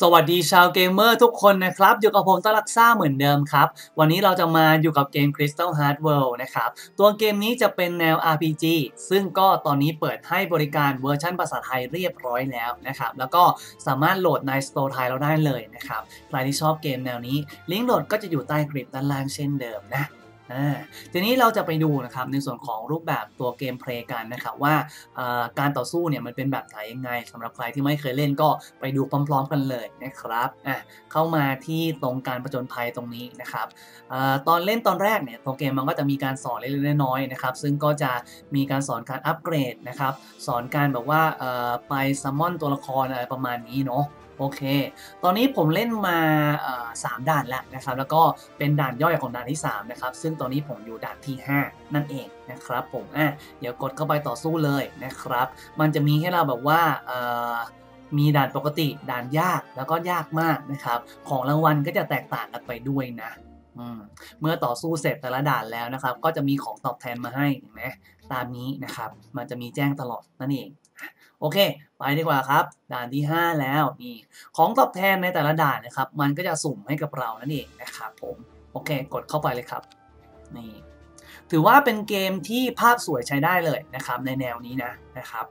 สวัสดีชาวเกมเมอร์ทุกคนนะครับ อยู่กับผมต้นรักซ่าเหมือนเดิมครับ วันนี้เราจะมาอยู่กับเกม Crystal Heart World นะครับ ตัวเกมนี้จะเป็นแนว RPG ซึ่งก็ตอนนี้เปิดให้บริการเวอร์ชันภาษาไทยเรียบร้อยแล้วนะครับ แล้วก็สามารถโหลดใน Store ไทยเราได้เลยนะครับ ใครที่ชอบเกมแนวนี้ ลิงก์โหลดก็จะอยู่ใต้คลิปด้านล่างเช่นเดิมนะ ทีนี้เราจะไปดูนะครับในส่วนของรูปแบบตัวเกมเพลย์กันนะครับว่าการต่อสู้เนี่ยมันเป็นแบบไหนยังไงสำหรับใครที่ไม่เคยเล่นก็ไปดูพร้อม ๆ กันเลยนะครับอะเข้ามาที่ตรงการประจนภัยตรงนี้นะครับอตอนเล่นตอนแรกเนี่ยตัวเกมมันก็จะมีการสอนเล็กๆน้อยๆนะครับซึ่งก็จะมีการสอนการอัปเกรดนะครับสอนการแบบว่าไปซัมมอนตัวละครอะไรประมาณนี้เนาะ โอเค ตอนนี้ผมเล่นมาสามด่านแล้วนะครับ แล้วก็เป็นด่านย่อยของด่านที่3นะครับ ซึ่งตอนนี้ผมอยู่ด่านที่ 5 นั่นเองนะครับผมอะเดี๋ยวกดเข้าไปต่อสู้เลยนะครับ มันจะมีให้เราแบบว่ามีด่านปกติ ด่านยาก แล้วก็ยากมากนะครับ ของรางวัลก็จะแตกต่างกันไปด้วยนะเมื่อต่อสู้เสร็จแต่ละด่านแล้วนะครับ ก็จะมีของตอบแทนมาให้เห็นไหมตามนี้นะครับ มันจะมีแจ้งตลอดนั่นเอง โอเค ดีกว่าครับ ด่านที่ 5 แล้วนี่ของตอบแทนในแต่ละด่านนะครับ มันก็จะสุ่มให้กับเรานั่นเองนะครับผมโอเค กดเข้าไปเลยครับนี่ถือว่าเป็นเกมที่ภาพสวยใช้ได้เลยนะครับ ในแนวนี้นะนะครับ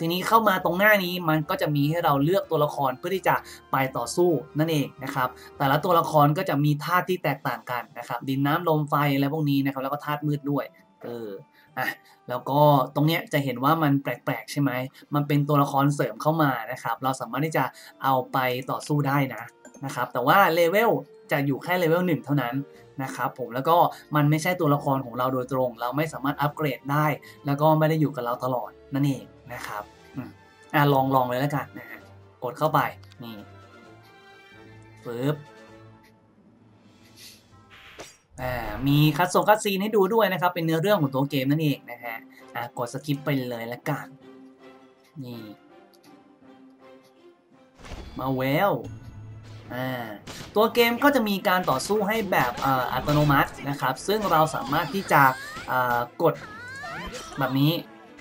ทีนี้เข้ามาตรงหน้านี้มันก็จะมีให้เราเลือกตัวละครเพื่อที่จะไปต่อสู้นั่นเองนะครับ แต่ละตัวละครก็จะมีธาตุที่แตกต่างกันนะครับ ดินน้ำลมไฟอะไรพวกนี้นะครับแล้วก็ธาตุมืดด้วยเออ อะแล้วก็ตรงเนี้ยจะเห็นว่ามันแปลกๆใช่ไหม มันเป็นตัวละครเสริมเข้ามานะครับ เราสามารถที่จะเอาไปต่อสู้ได้นะนะครับ แต่ว่าเลเวลจะอยู่แค่เลเวลหนึ่งเท่านั้นนะครับผมแล้วก็มันไม่ใช่ตัวละครของเราโดยตรง เราไม่สามารถอัปเกรดได้ แล้วก็ไม่ได้อยู่กับเราตลอดนั่นเองนะครับอะลองลองเลยแล้วกันนะกดเข้าไปนี่ปึ๊บ มีคัดส่งคัดซีนให้ดูด้วยนะครับ เป็นเนื้อเรื่องของตัวเกมนั่นเองนะฮะกดสกิปไปเลยละกันนี่มาเวลตัวเกมก็จะมีการต่อสู้ให้แบบอัตโนมัตินะครับ ซึ่งเราสามารถที่จะกดแบบนี้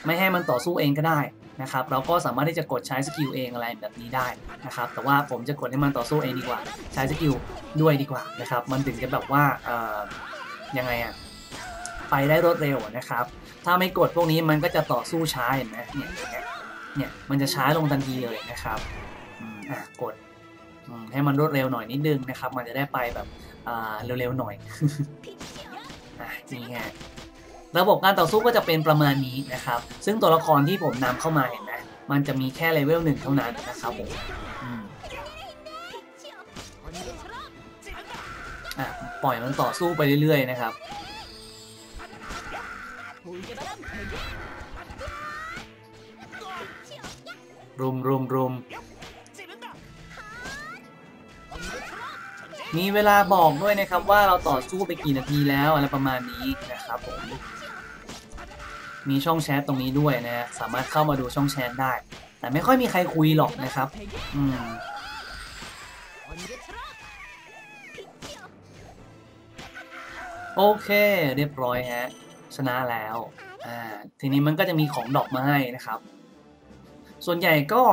ไม่ให้มันต่อสู้เองก็ได้นะครับ เราก็สามารถที่จะกดใช้สกิลเองอะไรแบบนี้ได้นะครับ แต่ว่าผมจะกดให้มันต่อสู้เองดีกว่า ใช้สกิลด้วยดีกว่านะครับ มันถึงจะแบบว่า ยังไงอะไปได้รวดเร็วนะครับ ถ้าไม่กดพวกนี้มันก็จะต่อสู้ช้าเห็นไหมเนี่ยเนี่ยมันจะช้าลงทันทีเลยนะครับอะกดให้มันรวดเร็วหน่อยนิดนึงนะครับ มันจะได้ไปแบบเร็วๆหน่อยอะนี่ฮะระบบการต่อสู้ก็จะเป็นประมาณนี้นะครับ ซึ่งตัวละครที่ผมนำเข้ามาเห็นไหมมันจะมีแค่เลเวลหนึ่งเท่านั้นนะครับผมอะ ปล่อยมันต่อสู้ไปเรื่อยๆนะครับ รุมรุมรุมมีเวลาบอกด้วยนะครับว่าเราต่อสู้ไปกี่นาทีแล้วอะไรประมาณนี้นะครับผมมีช่องแชทตรงนี้ด้วยนะฮะสามารถเข้ามาดูช่องแชทได้ แต่ไม่ค่อยมีใครคุยหรอกนะครับ อืม โอเค เรียบร้อยฮะ ชนะแล้ว อ่า ทีนี้มันก็จะมีของดอกมาให้นะครับ ส่วนใหญ่ก็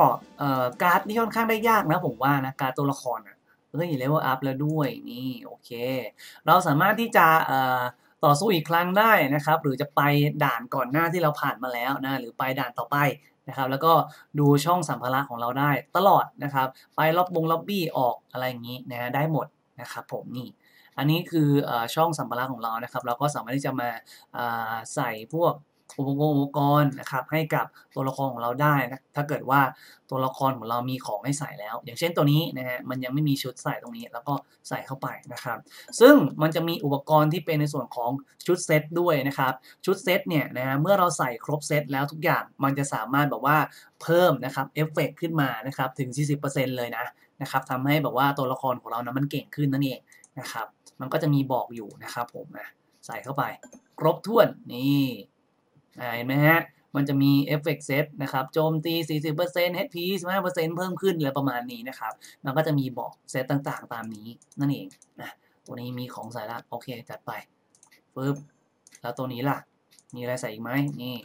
การ์ดนี่ค่อนข้างได้ยากนะผมว่านะ การ์ดตัวละครอะเฮ้ยเลเวลอัพแล้วด้วยนี่โอเค เราสามารถที่จะต่อสู้อีกครั้งได้นะครับ หรือจะไปด่านก่อนหน้าที่เราผ่านมาแล้วนะหรือไปด่านต่อไปนะครับ แล้วก็ดูช่องสัมภาระของเราได้ตลอดนะครับ ไปล็อบบงล็อบบี้ออกอะไรอย่างนี้นะได้หมดนะครับผมนี่ อันนี้คือช่องสัมภาระของเรานะครับ เราก็สามารถที่จะมาใส่พวกอุปกรณ์อุปกรณ์นะครับให้กับตัวละครของเราได้นะถ้าเกิดว่าตัวละครของเรามีของให้ใส่แล้ว อย่างเช่นตัวนี้นะฮะมันยังไม่มีชุดใส่ตรงนี้ แล้วก็ใส่เข้าไปนะครับ ซึ่งมันจะมีอุปกรณ์ที่เป็นในส่วนของชุดเซตด้วยนะครับชุดเซตเนี่ยนะฮะเมื่อเราใส่ครบเซตแล้วทุกอย่างมันจะสามารถแบบว่าเพิ่มนะครับเอฟเฟกขึ้นมานะครับถึง 40%เลยนะนะครับทำให้แบบว่าตัวละครของเรานะมันเก่งขึ้นนั่นเองนะครับ มันก็จะมีบอกอยู่นะครับผมนะใส่เข้าไป ครบถ้วนนี่เห็นไหมฮะมันจะมีเอฟเฟกต์เซตนะครับโจมตี 40% HP 15%เพิ่มขึ้นอะไรประมาณนี้นะครับ มันก็จะมีบอกเซตต่างๆ ตามนี้นั่นเองนะตัวนี้มีของใส่ละโอเค จัดไปปึ๊บแล้วตัวนี้ล่ะ มีอะไรใส่อีกไหมนี่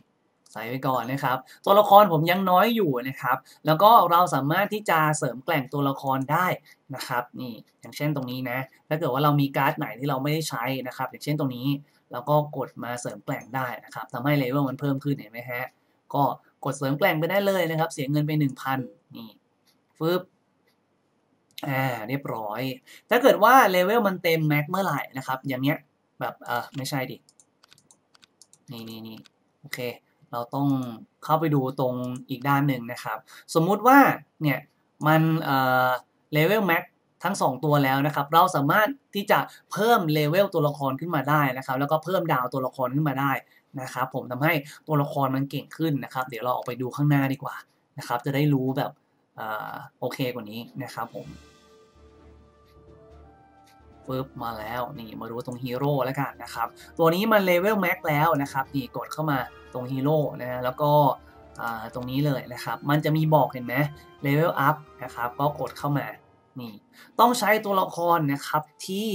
ใส่ไปก่อนนะครับ ตัวละครผมยังน้อยอยู่นะครับ แล้วก็เราสามารถที่จะเสริมแกล่งตัวละครได้นะครับนี่อย่างเช่นตรงนี้นะถ้าเกิดว่าเรามีการ์ดไหนที่เราไม่ได้ใช้นะครับอย่างเช่นตรงนี้เราก็กดมาเสริมแกล่งได้นะครับทำให้เลเวลมันเพิ่มขึ้นเห็นไหมฮะก็กดเสริมแกล่งไปได้เลยนะครับ เสียเงินไป 1,000นี่ฟึบอ่าเรียบร้อย ถ้าเกิดว่าเลเวลมันเต็มแม็กเมื่อไหร่นะครับ อย่างเงี้ยแบบเออไม่ใช่ดินี่นี่นี่โอเค เราต้องเข้าไปดูตรงอีกด้านหนึ่งนะครับ สมมุติว่าเนี่ยมันเอ่อเลเวลแม็กทั้ง 2 ตัวแล้วนะครับ เราสามารถที่จะเพิ่มเลเวลตัวละครขึ้นมาได้นะครับ แล้วก็เพิ่มดาวตัวละครขึ้นมาได้นะครับ ผมทำให้ตัวละครมันเก่งขึ้นนะครับ เดี๋ยวเราออกไปดูข้างหน้าดีกว่านะครับ จะได้รู้แบบโอเคกว่านี้นะครับผม ปึ๊บมาแล้วนี่มาดูตรงฮีโร่แล้วกันนะครับตัวนี้มันเลเวลแม็กแล้วนะครับนี่กดเข้ามาตรงฮีโร่นะแล้วก็ตรงนี้เลยนะครับ มันจะมีบอกเห็นไหมเลเวลอัพนะครับก็กดเข้ามานี่ต้องใช้ตัวละครนะครับที่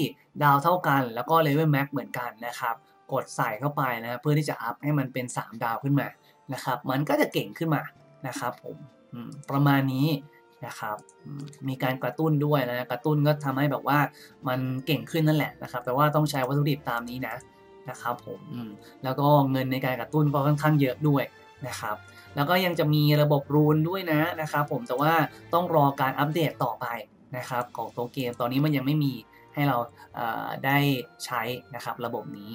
ดาวเท่ากันแล้วก็เลเวลแม็กเหมือนกันนะครับกดใส่เข้าไปนะเพื่อที่จะอัพให้มันเป็น 3 ดาวขึ้นมานะครับมันก็จะเก่งขึ้นมานะครับผมประมาณนี้ นะครับมีการกระตุ้นด้วยนะกระตุ้นก็ทำให้แบบว่ามันเก่งขึ้นนั่นแหละนะครับ แต่ว่าต้องใช้วัตถุดิบตามนี้นะนะครับผมแล้วก็เงินในการกระตุ้นก็ค่อนข้างเยอะด้วยนะครับแล้วก็ยังจะมีระบบรูนด้วยนะนะครับผมแต่ว่าต้องรอการอัปเดตต่อไปนะครับของตัวเกมตอนนี้มันยังไม่มีให้เราได้ใช้นะครับระบบนี้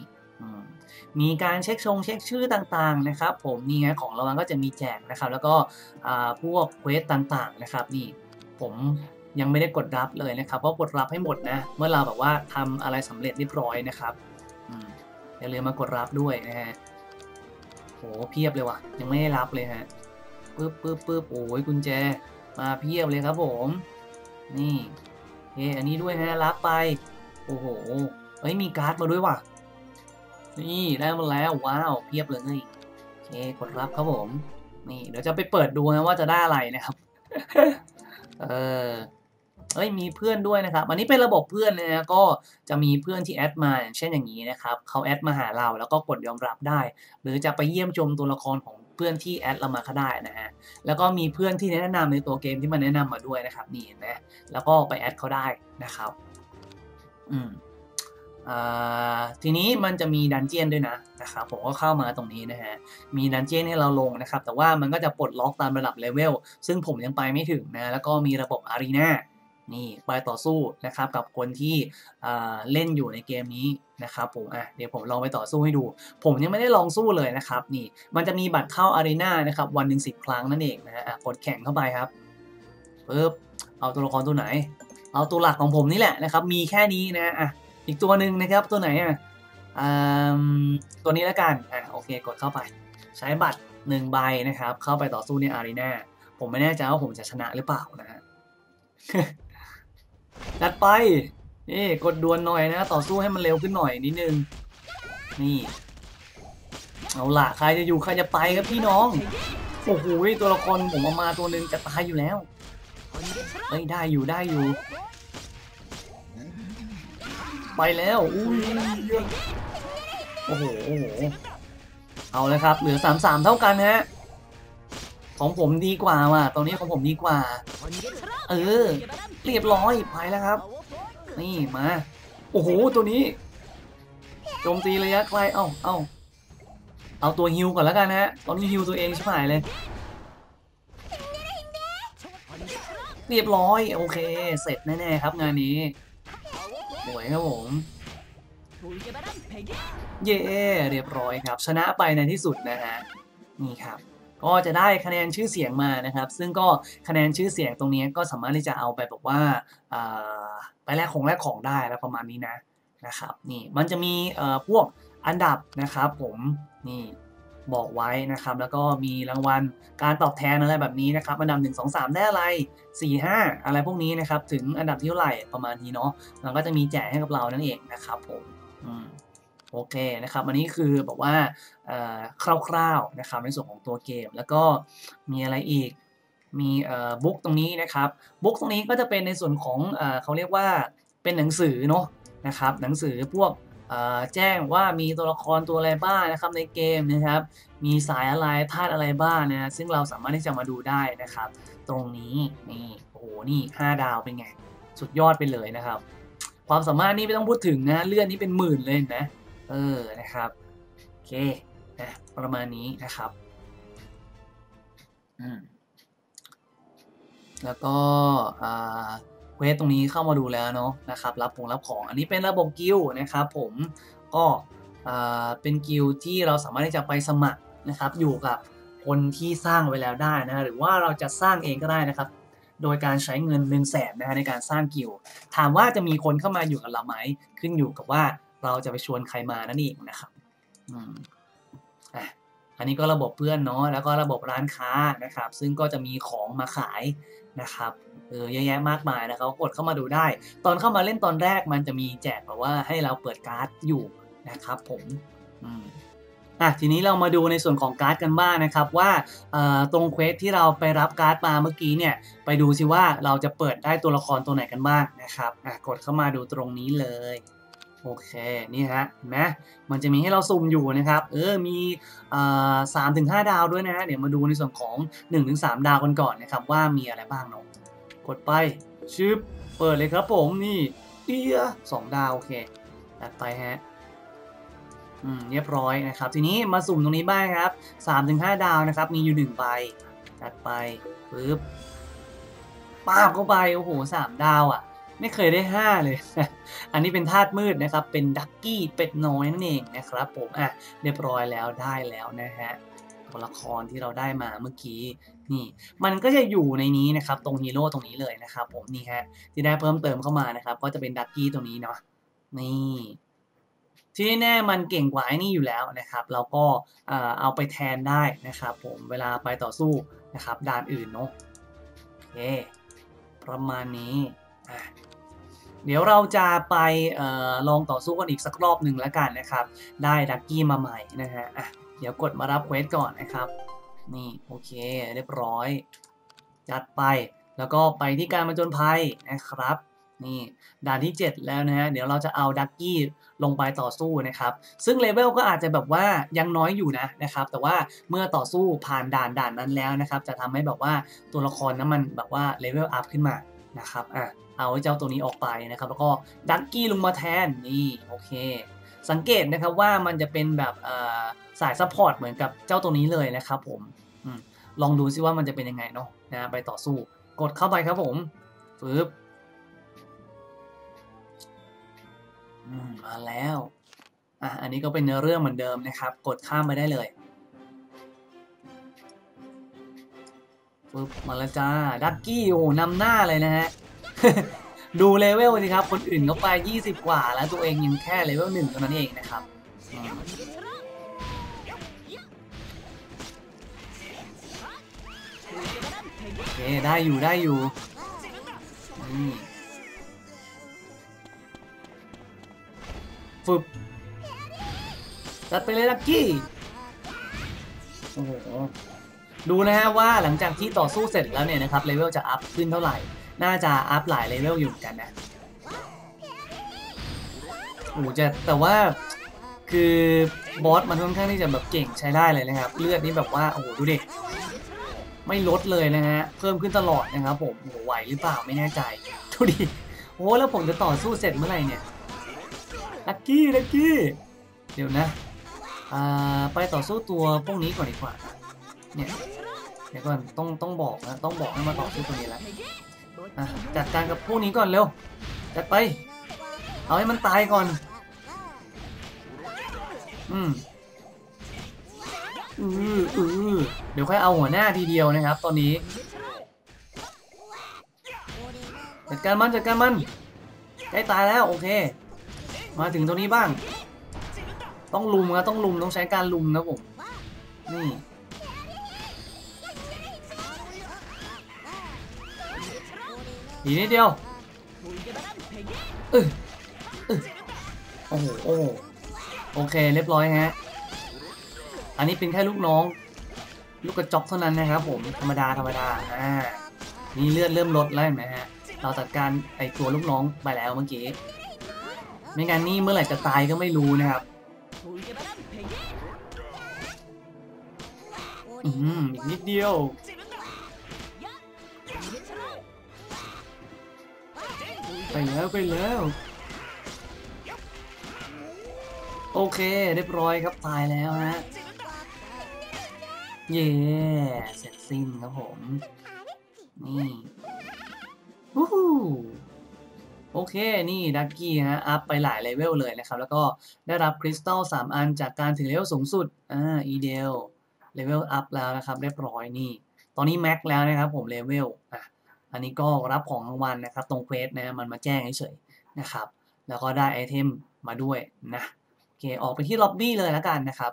มีการเช็คชงเช็คชื่อต่างๆนะครับ ผมนี่ไงของรางวัลก็จะมีแจกนะครับ แล้วก็พวกเควสต่างๆนะครับ นี่ผมยังไม่ได้กดรับเลยนะครับเพราะกดรับให้หมดนะ เมื่อเราแบบว่าทำอะไรสำเร็จเรียบร้อยนะครับอย่าลืมมากดรับด้วยนะฮะโหเพียบเลยว่ะ ยังไม่ได้รับเลยฮะปึ๊บปึ๊บปึ๊บโอ้ยกุญแจ มาเพียบเลยครับผม นี่เออันนี้ด้วยฮะรับไป โอ้โหเฮ้ยมีการ์ดมาด้วยว่ะ นี่ได้มาแล้วว้าวเพียบเลยโอเคกดรับครับผม นี่เดี๋ยวจะไปเปิดดูนะว่าจะได้อะไรนะครับ เออเอ้ยมีเพื่อนด้วยนะครับ อันนี้เป็นระบบเพื่อนนะก็จะมีเพื่อนที่แอดมาอย่างเช่นอย่างนี้นะครับเขาแอดมาหาเราแล้วก็กดยอมรับได้ หรือจะไปเยี่ยมชมตัวละครของเพื่อนที่แอดเรามาก็ได้นะฮะแล้วก็มีเพื่อนที่แนะนำในตัวเกมที่มันแนะนำมาด้วยนะครับนี่นะแล้วก็ไปแอดเขาได้นะครับ อืม ทีนี้มันจะมีดันเจียนด้วยนะนะครับผมก็เข้ามาตรงนี้นะฮะมีดันเจียนให้เราลงนะครับ แต่ว่ามันก็จะปลดล็อกตามระดับเลเวลซึ่งผมยังไปไม่ถึงนะ แล้วก็มีระบบอารีนานี่ไปต่อสู้นะครับกับคนที่เล่นอยู่ในเกมนี้นะครับผมอะเดี๋ยวผมลองไปต่อสู้ให้ดู ผมยังไม่ได้ลองสู้เลยนะครับนี่มันจะมีบัตรเข้าอารีนานะครับวันหนึ่งสิบครั้งนั่นเองนะฮะกดแข่งเข้าไปครับปึ๊บเอาตัวละครตัวไหน เอาตัวหลักของผมนี่แหละนะครับมีแค่นี้นะอะ อีกตัวหนึ่งนะครับตัวไหนอะตัวนี้แล้วกันอะโอเคกดเข้าไป ใช้บัตรหนึ่งใบนะครับ เข้าไปต่อสู้ในอารีนาผมไม่แน่ใจว่าผมจะชนะหรือเปล่านะฮะจัดไปนี่กดดวลหน่อยนะ ต่อสู้ให้มันเร็วขึ้นหน่อยนิดนึง นี่ เอาล่ะ ใครจะอยู่ใครจะไปครับพี่น้อง โอ้โหตัวละครผมมาตัวหนึ่งจะตายอยู่แล้วเฮ้ได้อยู่ได้อยู่ ไปแล้วอุ้ยโอ้โหโอ้โหเอาเลยครับ เหลือสามสามเท่ากันฮะของผมดีกว่าว่ะตอนนี้ของผมดีกว่า เออ เรียบร้อยไปแล้วครับ นี่มา โอ้โห ตัวนี้โจมตีระยะไกลเอ้าเอ้าเอาตัวฮิวก่อนแล้วกันนะตอนนี้ฮิวตัวเองใช่ไหมเลย เรียบร้อย โอเค เสร็จแน่ๆครับงานนี้ สวยครับผม เย่เรียบร้อยครับ ชนะไปในที่สุดนะฮะนี่ครับก็จะได้คะแนนชื่อเสียงมานะครับ ซึ่งก็คะแนนชื่อเสียงตรงนี้ก็สามารถที่จะเอาไปบอกว่าไปแลกของแลกของได้แล้วประมาณนี้นะนะครับนี่มันจะมีพวกอันดับนะครับผมนี่ บอกไว้นะครับ แล้วก็มีรางวัลการตอบแทนอะไรแบบนี้นะครับ อันดับ 1 2 3 ได้อะไร 4 5 อะไรพวกนี้นะครับ ถึงอันดับที่เท่าไหร่ประมาณนี้เนาะมันก็จะมีแจกให้กับเรานั่นเองนะครับผมโอเคนะครับ อันนี้คือบอกว่าคร่าวๆนะครับในส่วนของตัวเกม แล้วก็มีอะไรอีกมีบุ๊กตรงนี้นะครับบุ๊กตรงนี้ก็จะเป็นในส่วนของเขาเรียกว่าเป็นหนังสือเนาะนะครับหนังสือพวก แจ้งว่ามีตัวละครตัวอะไรบ้างนะครับในเกมนะครับ มีสายอะไรธาตุอะไรบ้างนะซึ่งเราสามารถที่จะมาดูได้นะครับ ตรงนี้นี่โอ้โหนี่ 5 ดาวเป็นไง สุดยอดไปเลยนะครับ ความสามารถนี่ไม่ต้องพูดถึงนะเลื่อนนี่เป็นหมื่นเลยนะเออนะครับโอเคนะประมาณนี้นะครับอืมแล้วก็อ่า เควสตรงนี้เข้ามาดูแล้วเนาะนะครับรับผงรับของอันนี้เป็นระบบกิลนะครับผมก็อ่าเป็นกิลที่เราสามารถที่จะไปสมัครนะครับอยู่กับคนที่สร้างไว้แล้วได้นะหรือว่าเราจะสร้างเองก็ได้นะครับโดยการใช้เงิน1นึ่งแสนนะฮะในการสร้างกิลถามว่าจะมีคนเข้ามาอยู่กับเราไหมขึ้นอยู่กับว่าเราจะไปชวนใครมานั่นเองนะครับอืมอะ อันนี้ก็ระบบเพื่อนเนาะแล้วก็ระบบร้านค้านะครับ ซึ่งก็จะมีของมาขายนะครับเออเยอะแยะมากมายนะครับกดเข้ามาดูได้ ตอนเข้ามาเล่นตอนแรกมันจะมีแจกแบบว่าให้เราเปิดการ์ดอยู่นะครับผมอืมอะทีนี้เรามาดูในส่วนของการ์ดกันบ้างนะครับว่าตรงเควสที่เราไปรับการ์ดมาเมื่อกี้เนี่ยไปดูสิว่าเราจะเปิดได้ตัวละครตัวไหนกันบ้างนะครับอะกดเข้ามาดูตรงนี้เลย โอเค นี่ฮะเห็นไหมมันจะมีให้เราสุ่มอยู่นะครับ เออ มีสามถึงห้าดาวด้วยนะฮะ เดี๋ยวมาดูในส่วนของ1นถึงสดาวกันก่อนนะครับ ว่ามีอะไรบ้างเนาะกดไปชึบเปิดเลยครับผมนี่เอียสองดาว โอเคตัดไปฮะอืมเรียบร้อยนะครับ ทีนี้มาสุ่มตรงนี้บ้างครับ3ถึง5ดาวนะครับ มีอยู่ 1 ใบตัดไปปึ๊บป้าบเข้าไป โอ้โหสามดาวอะ ไม่เคยได้ 5 เลย อันนี้เป็นธาตุมืดนะครับ เป็นดักกี้เป็ดน้อยนั่นเองนะครับผมอะเรียบร้อยแล้วได้แล้วนะฮะตัวละครที่เราได้มาเมื่อกี้นี่ มันก็จะอยู่ในนี้นะครับ ตรงฮีโร่ตรงนี้เลยนะครับ ผมนี่ฮะที่ได้เพิ่มเติมเข้ามานะครับ ก็จะเป็นดักกี้ตรงนี้เนาะนี่ที่แน่ๆมันเก่งกว่าไอ้นี่อยู่แล้วนะครับ เราก็เอาไปแทนได้นะครับ ผมเวลาไปต่อสู้นะครับด่านอื่นเนาะโอเคประมาณนี้ เดี๋ยวเราจะไปออลองต่อสู้กันอีกสักรอบหนึ่งแล้วกันนะครับ ได้ดักกี้มาใหม่นะฮะอะเดี๋ยวกดมารับเควสก่อนนะครับ นี่โอเคเรียบร้อย จัดไปแล้วก็ไปที่การมาจนภัยนะครับนี่ด่านที่ 7 แล้วนะฮะเดี๋ยวเราจะเอาดักกี้ลงไปต่อสู้นะครับ ซึ่งเลเวลก็อาจจะแบบว่ายังน้อยอยู่นะนะครับ แต่ว่าเมื่อต่อสู้ผ่านด่านด่านนั้นแล้วนะครับ จะทำให้แบบว่าตัวละครนั้นมันแบบว่าเลเวลอัพขึ้นมา นะครับอะเอาเจ้าตัวนี้ออกไปนะครับ แล้วก็ดักกี้ลงมาแทนนี่โอเค สังเกตนะครับว่ามันจะเป็นแบบสายซัพพอร์ตเหมือนกับเจ้าตัวนี้เลยนะครับผมอลองดูซิว่ามันจะเป็นยังไงเนาะนะไปต่อสู้กดเข้าไปครับผมปึ๊บมาแล้วอะอันนี้ก็เป็นเนื้อเรื่องเหมือนเดิมนะครับ กดข้ามไปได้เลย ปึ๊บมาแล้วจ้าดักกี้โอ้นำหน้าเลยนะฮะ ดูเลเวลสิครับ คนอื่นเขาไป 20 กว่า แล้วตัวเองยังแค่เลเวลหนึ่งเท่านั้นเองนะครับโอเคได้อยู่ได้อยู่ฟึบจัดไปเลยลักกี้ โอ้โห ดูนะฮะว่าหลังจากที่ต่อสู้เสร็จแล้วเนี่ยนะครับเลเวลจะอัพขึ้นเท่าไหร่ น่าจะอัพหลายเลเวลอยู่กันนะโอ้จะแต่ว่าคือบอสมันค่อนข้างที่จะแบบเก่งใช้ได้เลยนะครับ เลือดนี่แบบว่าโอ้โหดูดิไม่ลดเลยนะฮะเพิ่มขึ้นตลอดนะครับผมโอ้โหไหวหรือเปล่าไม่แน่ใจดูดิโอ้แล้วผมจะต่อสู้เสร็จเมื่อไหร่เนี่ยลักกี้ลักกี้เดี๋ยวนะอ่าไปต่อสู้ตัวพวกนี้ก่อนดีกว่าเนี่ย เดี๋ยวก่อนต้องต้องบอกนะต้องบอกให้มาต่อสู้ตัวนี้แล้วจัดการกับพวกนี้ก่อนเร็วจัดไป เอาให้มันตายก่อน อืมอืออือเดี๋ยวค่อยเอาหัวหน้าทีเดียวนะครับ ตอนนี้จัดการมันจัดการมันใกล้ตายแล้วโอเค มาถึงตรงนี้บ้าง ต้องลุมนะต้องลุมต้องใช้การลุมนะผมนี่ อีกนิดเดียวออเอโอ้โหโอ้โอเค เรียบร้อยฮะ อันนี้เป็นแค่ลูกน้อง ลูกกระจอกเท่านั้นนะครับผม ธรรมดาธรรมดา อ่า นี่เลือดเริ่มลดแล้วเห็นไหมฮะ เราจัดการไอตัวลูกน้องไปแล้วเมื่อกี้ ไม่งั้นนี่เมื่อไหร่จะตายก็ไม่รู้นะครับ อืมอีกนิดเดียว แล้วไปแล้ว โอเคเรียบร้อยครับตายแล้วฮะ เย่เสร็จสิ้นครับผม นี่วู้ฮู้โอเค นี่ดักกี้ฮะ อัพไปหลายเลเวลเลยนะครับ แล้วก็ได้รับคริสตัล3 อันจากการถึงเลเวลสูงสุด อ่า อีเดล เลเวลอัพแล้วนะครับ เรียบร้อยนี่ ตอนนี้แม็กแล้วนะครับผมเลเวล อะ อันนี้ก็รับของรางวัลนะครับ ตรงเควสนะมันมาแจ้งเฉยๆนะครับ แล้วก็ได้ไอเทมมาด้วยนะโอเคออกไปที่ล็อบบี้เลยแล้วกันนะครับ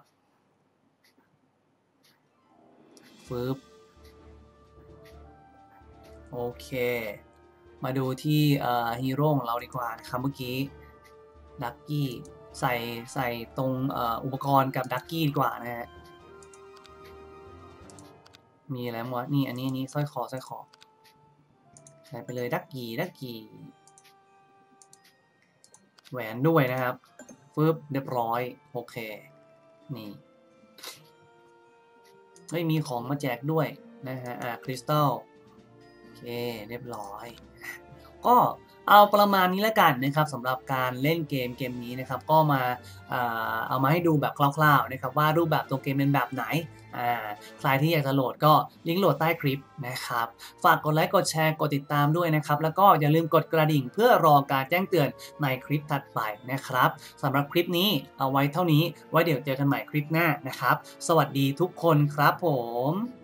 ฟึบโอเค มาดูที่ฮีโร่ของเราดีกว่านะครับเมื่อกี้ดักกี้ใส่ใส่ตรงออุปกรณ์กับดักกี้ดีกว่านะฮะมีอะไรมั้งวะนี่อันนี้อันนี้สร้อยคอสร้อยคอ ไปเลยดักกี้ดักกี้แหวนด้วยนะครับฟึบเรียบร้อยโอเค นี่เฮ้ยมีของมาแจกด้วยนะฮะอ่าคริสตัลโอเคเรียบร้อย ก็ เอาประมาณนี้แล้วกันนะครับสำหรับการเล่นเกมเกมนี้นะครับก็มาเอามาให้ดูแบบคร่าวๆนะครับว่ารูปแบบตัวเกมเป็นแบบไหนใครที่อยากจะโหลดก็ลิงก์โหลดใต้คลิปนะครับฝากกดไลค์กดแชร์กดติดตามด้วยนะครับแล้วก็อย่าลืมกดกระดิ่งเพื่อรอการแจ้งเตือนในคลิปถัดไปนะครับสำหรับคลิปนี้เอาไว้เท่านี้ไว้เดี๋ยวเจอกันใหม่คลิปหน้านะครับ สวัสดีทุกคนครับผม